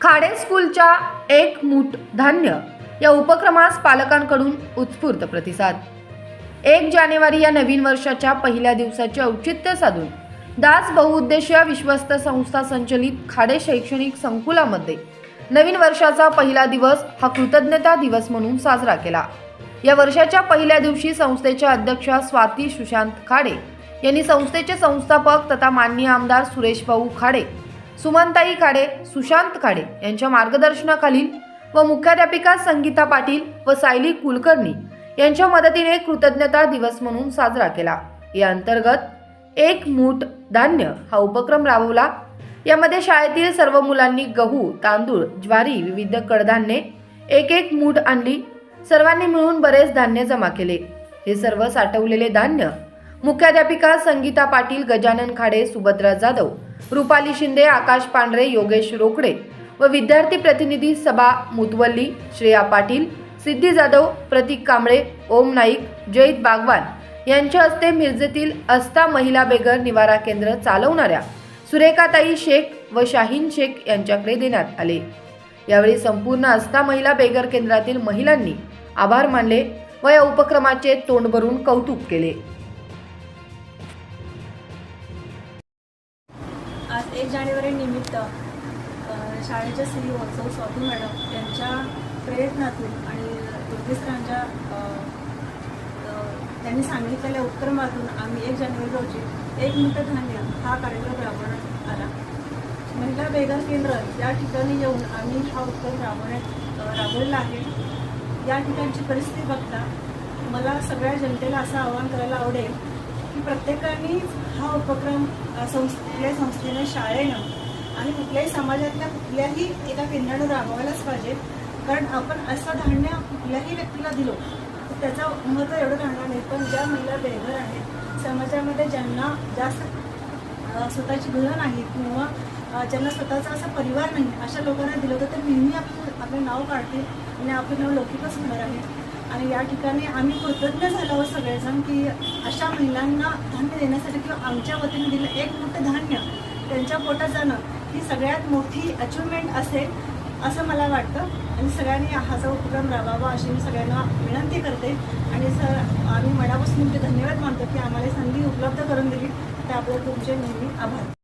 खाडे स्कूलच्या एक मूठ धान्य या उपक्रमास पालकांकडून उत्स्फूर्त प्रतिसाद. एक जानेवारी या नवीन वर्षाच्या पहिल्या दिवसाचे औचित्य साधून दास बहुउद्देशीय विश्वस्त संस्था संचलित खाडे शैक्षणिक संकुलामध्ये नवीन वर्षाचा पहिला दिवस हा कृतज्ञता दिवस म्हणून साजरा केला. या वर्षाच्या पहिल्या दिवशी संस्थेच्या अध्यक्षा स्वाती सुशांत खाडे यांनी संस्थेचे संस्थापक तथा माननीय आमदार सुरेश भाऊ खाडे सुमनताई काडे सुशांत काडे यांच्या मार्गदर्शनाखालील व मुख्याध्यापिका संगीता पाटील व सायली कुलकर्णी यांच्या मदतीने कृतज्ञता दिवस म्हणून साजरा केला. या अंतर्गत एक मूठ धान्य हा उपक्रम राबवला. यामध्ये शाळेतील सर्व मुलांनी गहू तांदूळ ज्वारी विविध कडधान्ये एक एक मूठ आणली. सर्वांनी मिळून बरेच धान्य जमा केले. हे सर्व साठवलेले धान्य मुख्याध्यापिका संगीता पाटील गजानन खाडे सुभद्रा जाधव रुपाली शिंदे आकाश पांढरे योगेश रोकडे व विद्यार्थी प्रतिनिधी सभा मुतवल्ली श्रेया पाटील सिद्धी जाधव प्रतीक कांबळे ओम नाईक जयित बागवान यांच्या हस्ते मिरजेतील अस्ता महिला बेगर निवारा केंद्र चालवणाऱ्या सुरेखाताई शेख व शाहीन शेख यांच्याकडे देण्यात आले. यावेळी संपूर्ण अस्ता महिला बेगर केंद्रातील महिलांनी आभार मानले व या उपक्रमाचे तोंड भरून कौतुक केले. एक जानेवारी निमित्त शाळेच्या श्री वत्सव स्वाती मॅडम यांच्या प्रयत्नातून आणि दुर्गेसरांच्या त्यांनी सांगितलेल्या उपक्रमातून आम्ही एक जानेवारी रोजी एक मिनिट धान्य हा कार्यक्रम राबवण्यात आला. महिला बेगर केंद्र या ठिकाणी येऊन आम्ही हा उपक्रम राबवण्यात राबवलेला आहे. या ठिकाणची परिस्थिती बघता मला सगळ्या जनतेला असं आवाहन करायला आवडेल की प्रत्येकाने हा उपक्रम संस्थ कुठल्याही संस्थेनं शाळेनं आणि कुठल्याही समाजातल्या कुठल्याही एका केंद्रानं राबवायलाच पाहिजे. कारण आपण असं धान्य कुठल्याही व्यक्तीला दिलो तर त्याचं महत्त्व एवढं राहणार नाही. पण ज्या महिला बेघर आहेत समाजामध्ये ज्यांना जास्त स्वतःची घरं नाही किंवा ज्यांना स्वतःचा असा परिवार नाही अशा लोकांना दिलं तर नेहमी आपलं आपलं नाव काढतील आणि आपलं नाव लौकिकच होणार आहे. आणि या ठिकाणी आम्ही कृतज्ञ झालो आहोत सगळेजण की अशा महिलांना धान्य देण्यासाठी किंवा आमच्या वतीने दिलं एक मोठं धान्य त्यांच्या पोटात जाणं ही सगळ्यात मोठी अचिव्हमेंट असेल असं मला वाटतं. आणि सगळ्यांनी हा जो उपक्रम राबावा अशी मी सगळ्यांना विनंती करते. आणि सर आम्ही मनापासून तुमचे धन्यवाद मानतो की आम्हाला संधी उपलब्ध करून दिली. त्याबद्दल तुमचे नेहमी आभार.